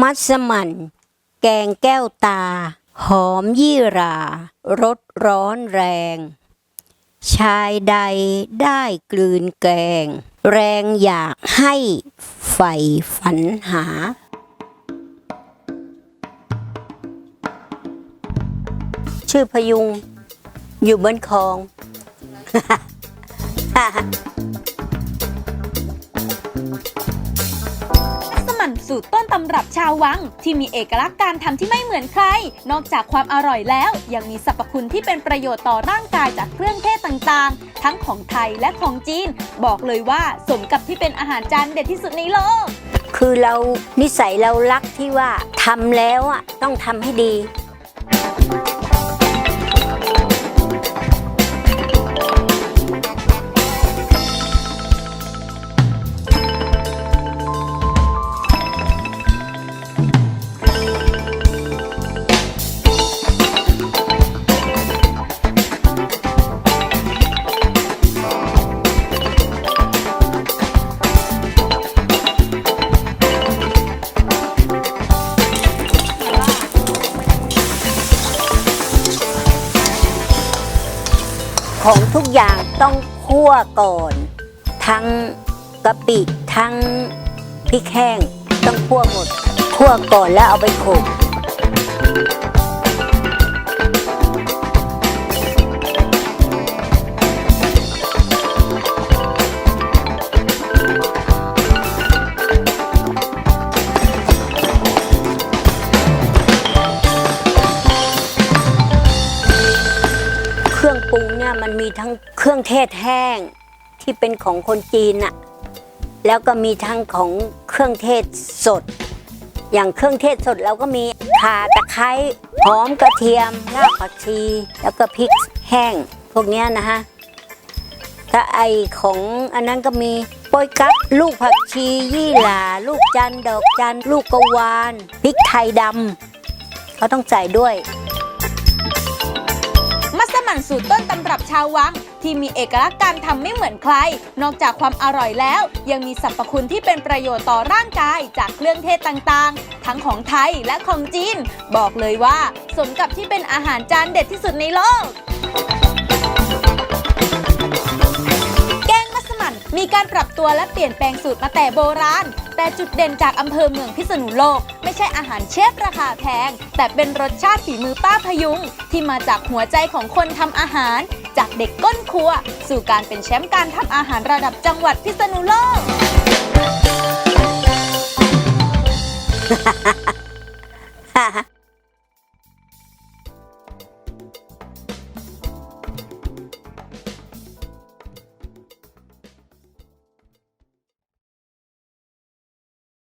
มัสมั่น แกงแก้วตา หอมยี่รา รสร้อนแรง ชายใดได้กลืนแกง แรงอยากให้ใฝ่ฝันหาชื่อพยุง อยู่บนคลอง สูตรต้นตำรับชาววัง ที่มีเอกลักษณ์การทำที่ไม่เหมือนใคร นอกจากความอร่อยแล้ว ยังมีสรรพคุณที่เป็นประโยชน์ต่อร่างกายจากเครื่องเทศต่างๆ ทั้งของไทยและของจีน บอกเลยว่าสมกับที่เป็นอาหารจานเด็ดที่สุดในโลก คือเรานิสัยเรารักที่ว่าทำแล้วอะต้องทำให้ดี ของทุกอย่างต้องคั่วก่อน ทั้งกะปิทั้งพริกแห้งต้องคั่วหมดคั่วก่อนแล้วเอาไปโขลก เนี่ยมันมีทั้งเครื่องเทศแห้งที่เป็นของคนจีนอะแล้วก็มีทั้งของเครื่องเทศสด อย่างเครื่องเทศสดเราก็มีข่าตะไคร้หอมกระเทียมรากผักชี แล้วก็พริกแห้งพวกเนี้ยนะฮะถ้าไอของอันนั้นก็มีโปยกั๊กลูกผักชียี่หร่าลูกจันดอกจัน ลูกกะวานพริกไทยดำเขาต้องใส่ด้วย สูตรต้นตำรับชาววัง ที่มีเอกลักษณ์การทำไม่เหมือนใคร นอกจากความอร่อยแล้ว ยังมีสรรพคุณที่เป็นประโยชน์ต่อร่างกาย จากเครื่องเทศต่างๆ ทั้งของไทยและของจีน บอกเลยว่า สมกับที่เป็นอาหารจานเด็ดที่สุดในโลกแกงมัสมั่นมีการปรับตัวและเปลี่ยนแปลงสูตรมาแต่โบราณ แต่จุดเด่นจากอำเภอเมืองพิษณุโลก ไม่ใช่อาหารเชฟราคาแพง แต่เป็นรสชาติฝีมือป้าพยุง ที่มาจากหัวใจของคนทำอาหาร จากเด็กก้นครัว สู่การเป็นแชมป์การทำอาหารระดับจังหวัดพิษณุโลก